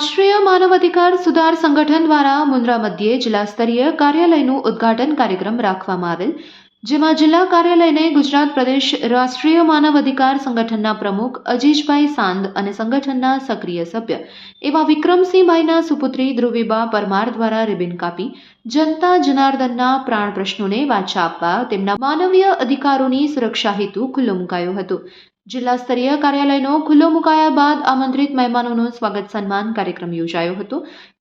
રાષ્ટ્રીય માનવ અધિકાર સુધાર સંગઠન દ્વારા મુન્દ્રા મધ્યે જિલ્લા સ્તરીય કાર્યાલયનું ઉદ્ઘાટન કાર્યક્રમ રાખવામાં આવેલ, જેમાં જિલ્લા કાર્યાલયને ગુજરાત પ્રદેશ રાષ્ટ્રીય માનવ અધિકાર સંગઠનના પ્રમુખ અજીજભાઈ સાંદ અને સંગઠનના સક્રિય સભ્ય એવા વિક્રમસિંહભાઈના સુપુત્રી ધ્રુવીબા પરમાર દ્વારા રિબિન કાપી, જનતા જનાર્દનના પ્રાણ પ્રશ્નોને વાચા આપવા તેમના માનવીય અધિકારોની સુરક્ષા હેતુ ખુલ્લો મુકાયો હતો. જિલ્લા સ્તરીય કાર્યાલયનો ખુલ્લો મુકાયા બાદ આમંત્રિત મહેમાનોનું સ્વાગત સન્માન કાર્યક્રમ યોજાયો હતો,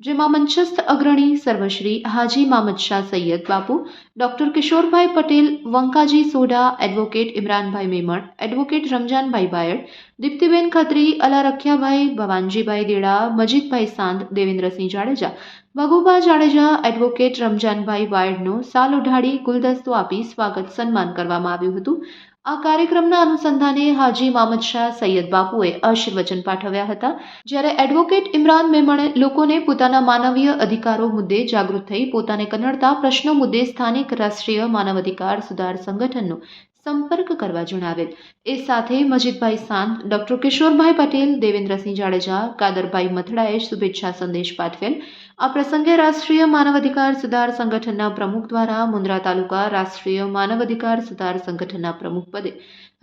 જેમાં મંચસ્થ અગ્રણી સર્વશ્રી હાજી Mamad Shah Saiyad Bapu, doctor Kishorbhai Patel, Vankaji Sodha, advocate Imranbhai Memon, advocate Ramjanbhai Bayad, Diptiben Khatri, Alarakhiyabhai Bhavanjibhai Deda, Majidbhai Sand, Devendrasinh Jadeja Bhagubha Jadeja, advocate Ramjanbhai બાયડનો સાલ ઉઢાડી ગુલદસ્તો આપી સ્વાગત સન્માન કરવામાં આવ્યું હતું. આ કાર્યક્રમના અનુસંધાને હાજી મામદ શાહ સૈયદ બાપુએ આશીર્વચન પાઠવ્યા હતા. જ્યારે એડવોકેટ ઇમરાન મેમણે લોકોને પોતાના માનવીય અધિકારો મુદ્દે જાગૃત થઈ પોતાને કનડતા પ્રશ્નો મુદ્દે સ્થાનિક રાષ્ટ્રીય માનવ અધિકાર સુધાર સંગઠનનો સંપર્ક કરવા જણાવેલ. એ સાથે મજીદભાઈ સાંત, ડોક્ટર કિશોરભાઈ પટેલ, દેવેન્દ્રસિંહ જાડેજા, કાદરભાઈ મથડાએ શુભેચ્છા સંદેશ પાઠવેલ. આ પ્રસંગે રાષ્ટ્રીય માનવ અધિકાર સુધાર સંગઠનના પ્રમુખ દ્વારા મુન્દ્રા તાલુકા રાષ્ટ્રીય માનવ અધિકાર સુધાર સંગઠનના પ્રમુખ પદે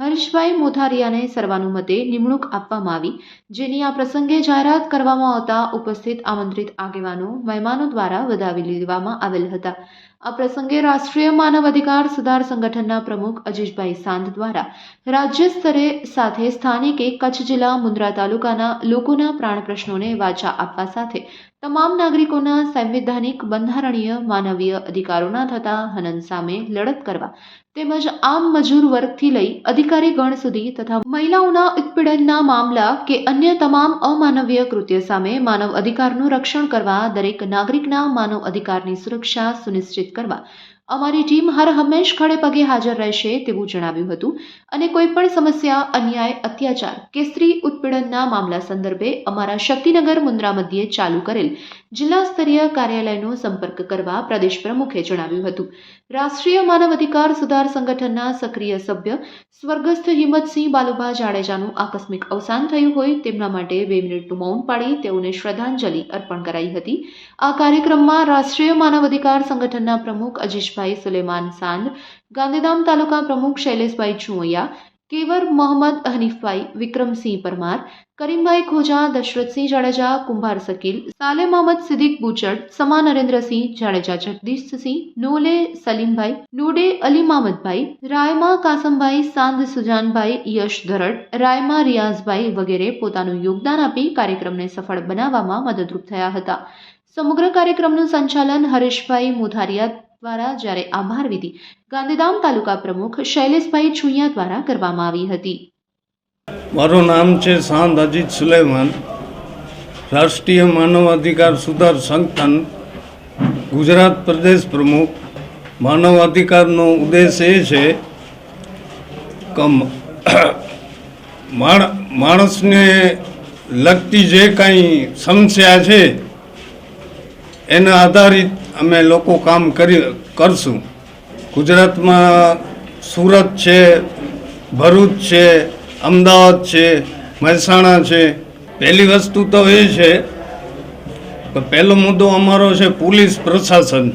હર્ષભાઈ મોથારિયાને સર્વાનુમતે નિમણૂક આપવામાં આવી, જેની આ પ્રસંગે જાહેરાત કરવામાં આવતા ઉપસ્થિત આમંત્રિત આગેવાનો મહેમાનો દ્વારા વધાવી લેવામાં આવેલ હતા. આ પ્રસંગે રાષ્ટ્રીય માનવ અધિકાર સુધાર સંગઠનના પ્રમુખ અજીજભાઈ સાંત દ્વારા રાજ્ય સ્તરે સાથે સ્થાનિકે કચ્છ જિલ્લા મુન્દ્રા તાલુકાના લોકોના પ્રાણ પ્રશ્નોને વાચા આપવા સાથે તમામ નાગરિકોના સંવિધાનિક બંધારણીય માનવીય અધિકારોના થતા હનન સામે લડત કરવા તેમજ આમ મજૂર વર્ગથી લઈ અધિકારી ગણ સુધી તથા મહિલાઓના ઉત્પીડનના મામલા કે અન્ય તમામ અમાનવીય કૃત્ય સામે માનવ અધિકારનું રક્ષણ કરવા દરેક નાગરિકના માનવ અધિકારની સુરક્ષા સુનિશ્ચિત કરવા અમારી ટીમ હર હંમેશ ખડે પગે હાજર રહેશે તેવું જણાવ્યું હતું અને કોઈપણ સમસ્યા, અન્યાય, અત્યાચાર કે સ્ત્રી ઉત્પીડનના મામલા સંદર્ભે અમારા શક્તિનગર મુન્દ્રા મધ્યે ચાલુ કરેલ જિલ્લા સ્તરીય કાર્યાલયનો સંપર્ક કરવા પ્રદેશ પ્રમુખે જણાવ્યું હતું. રાષ્ટ્રીય માનવ અધિકાર સુધાર સંગઠનના સક્રિય સભ્ય સ્વર્ગસ્થ હિંમતસિંહ બાલુભા જાડેજાનું આકસ્મિક અવસાન થયું હોય તેમના માટે બે મિનિટનું મૌન પાડી તેઓને શ્રદ્ધાંજલિ અર્પણ કરાઈ હતી. આ કાર્યક્રમમાં રાષ્ટ્રીય માનવ અધિકાર સંગઠનના પ્રમુખ અજીશભાઈ સુલેમાન સાંદ, ગાંધીધામ તાલુકા પ્રમુખ શૈલેષભાઈ ચુંવૈયા કેવર મોહમ્મદ હનીફભાઈ, વિક્રમસિંહ પરમાર, કરીમભાઈ ખોજા, દશરથસિંહ જાડેજા, કુંભાર શકીલ સાલે મોહમ્મદ સિદ્દીક બુચડ, સમા નરેન્દ્રસિંહ, જાડેજા જગદીશસિંહ, નોલે સલીમભાઈ, નોડે અલી મામદભાઈ, રાયમા કાસમભાઈ સાંદ સુજાનભાઈ, યશ ધરડ, રાયમા રિયાઝભાઈ વગેરે પોતાનું યોગદાન આપી કાર્યક્રમને સફળ બનાવવામાં મદદરૂપ થયા હતા. સમગ્ર કાર્યક્રમનું સંચાલન હરેશભાઈ મોથારિયા દ્વારા જ્યારે આભાર વિધિ ગાંધીધામ તાલુકા પ્રમુખ શૈલેષભાઈ છુયા દ્વારા કરવામાં આવી હતી. મારું નામ છે સાંદ અજીત સુલેમાન, રાષ્ટ્રીય માનવ અધિકાર સુધાર સંગઠન, ગુજરાત પ્રદેશ પ્રમુખ. માનવ અધિકારનો ઉદ્દેશ એ છે કે માણસને લગતી જે કાંઈ સમસ્યા છે એના આધારિત અમે લોકો કામ કરી કરશું. ગુજરાતમાં સુરત છે, ભરૂચ છે, અમદાવાદ છે, મહેસાણા છે. પહેલી વસ્તુ તો એ છે પહેલો મુદ્દો અમારો છે પોલીસ પ્રશાસન.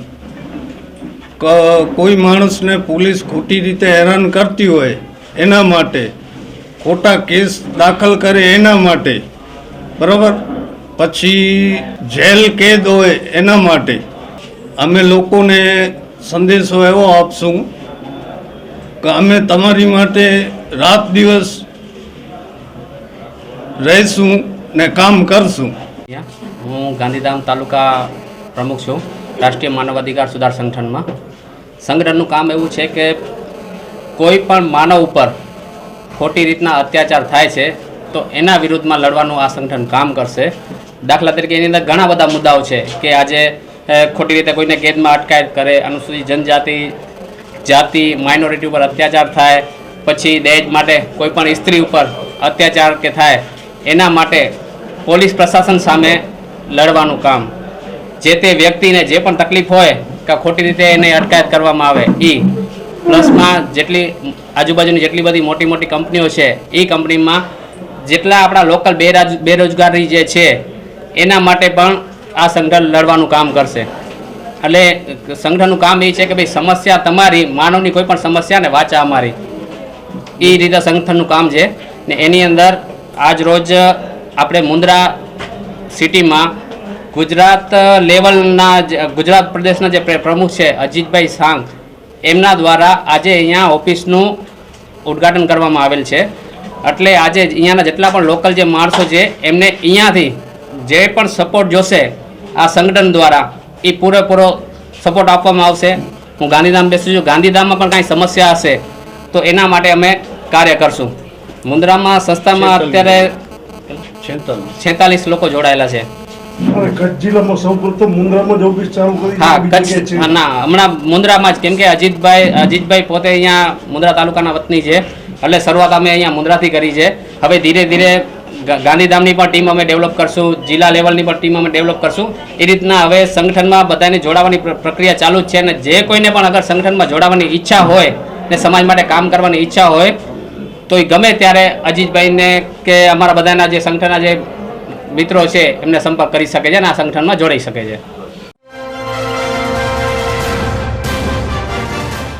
કોઈ માણસને પોલીસ ખોટી રીતે હેરાન કરતી હોય એના માટે, ખોટા કેસ દાખલ કરે એના માટે. બરાબર? પછી જેલ કેદ હોય એના માટે અમે લોકોને સંદેશો એવો આપશું કે અમે તમારી માટે રાત દિવસ રહીશું ને કામ કરશું. હું ગાંધીધામ તાલુકા પ્રમુખ છું, રાષ્ટ્રીય માનવ અધિકાર સુધાર સંગઠનમાં. સંગઠનનું કામ એવું છે કે કોઈ પણ માનવ ઉપર ખોટી રીતના અત્યાચાર થાય છે, તો એના વિરુદ્ધમાં લડવાનું આ સંગઠન કામ કરશે. દાખલા તરીકે એની અંદર ઘણા બધા મુદ્દાઓ છે કે આજે ખોટી રીતે કોઈને કેદમાં અટકાયત કરે, અનુસૂચિત જનજાતિ, જાતિ માઇનોરિટી ઉપર અત્યાચાર થાય, પછી દહેજ માટે કોઈ પણ સ્ત્રી ઉપર અત્યાચાર કે થાય, એના માટે પોલીસ પ્રશાસન સામે લડવાનું કામ. જે તે વ્યક્તિને જે પણ તકલીફ હોય કે ખોટી રીતે એને અટકાયત કરવામાં આવે એ પ્લસમાં જેટલી આજુબાજુની જેટલી બધી મોટી મોટી કંપનીઓ છે એ કંપનીમાં જેટલા આપણા લોકલ બેરાજ, બેરોજગારી જે છે એના માટે પણ આ સંગઠન લડવાનું કામ કરશે. એટલે સંગઠનનું કામ એ છે કે ભાઈ સમસ્યા તમારી, માનવની કોઈ પણ સમસ્યાને વાચા અમારી. એ રીતે સંગઠનનું કામ છે. ને એની અંદર આજ રોજ આપણે મુન્દ્રા સિટીમાં ગુજરાત લેવલના ગુજરાત પ્રદેશના જે પ્રમુખ છે અજીતભાઈ સાંગ, એમના દ્વારા આજે અહીંયા ઓફિસનું ઉદ્ઘાટન કરવામાં આવેલ છે. એટલે આજે અહીંયાના જેટલા પણ લોકલ જે માણસો છે, એમને અહીંયાથી જે પણ સપોર્ટ જોશે આ સંગઠન દ્વારા એ પૂરેપૂરો સપોર્ટ આપવામાં આવશે. હું ગાંધીધામ બેસું છું. ગાંધીધામમાં પણ કાંઈ સમસ્યા હશે તો એના માટે અમે કાર્ય કરશું. મુન્દ્રામાં સંસ્થામાં અત્યારે છેતાલીસ લોકો જોડાયેલા છે. અને કચ્છ જિલ્લામાં સૌપ્રથમ મુન્દ્રામાં જ ઓફિસ ચાલુ કરી હા કચ્છ ના હમણાં મુન્દ્રામાં જ. કેમ કે અજીતભાઈ અજીતભાઈ પોતે અહીંયા મુન્દ્રા તાલુકાના વતની છે. એટલે શરૂઆત અમે અહીંયા મુન્દ્રાથી કરી છે. હવે ધીરે ધીરે ગાંધીધામની પણ ટીમ અમે ડેવલપ કરશું, જિલ્લા લેવલની પણ ટીમ અમે ડેવલપ કરશું. એ રીતના હવે સંગઠનમાં બધાને જોડાવાની પ્રક્રિયા ચાલુ જ છે અને જે કોઈને પણ અગર સંગઠનમાં જોડાવાની ઈચ્છા હોય ને સમાજ માટે કામ કરવાની ઈચ્છા હોય તો એ ગમે ત્યારે અજીતભાઈને કે અમારા બધાના જે સંગઠનના જે મિત્રો છે એમને સંપર્ક કરી શકે છે અને આ સંગઠનમાં જોડાઈ શકે છે.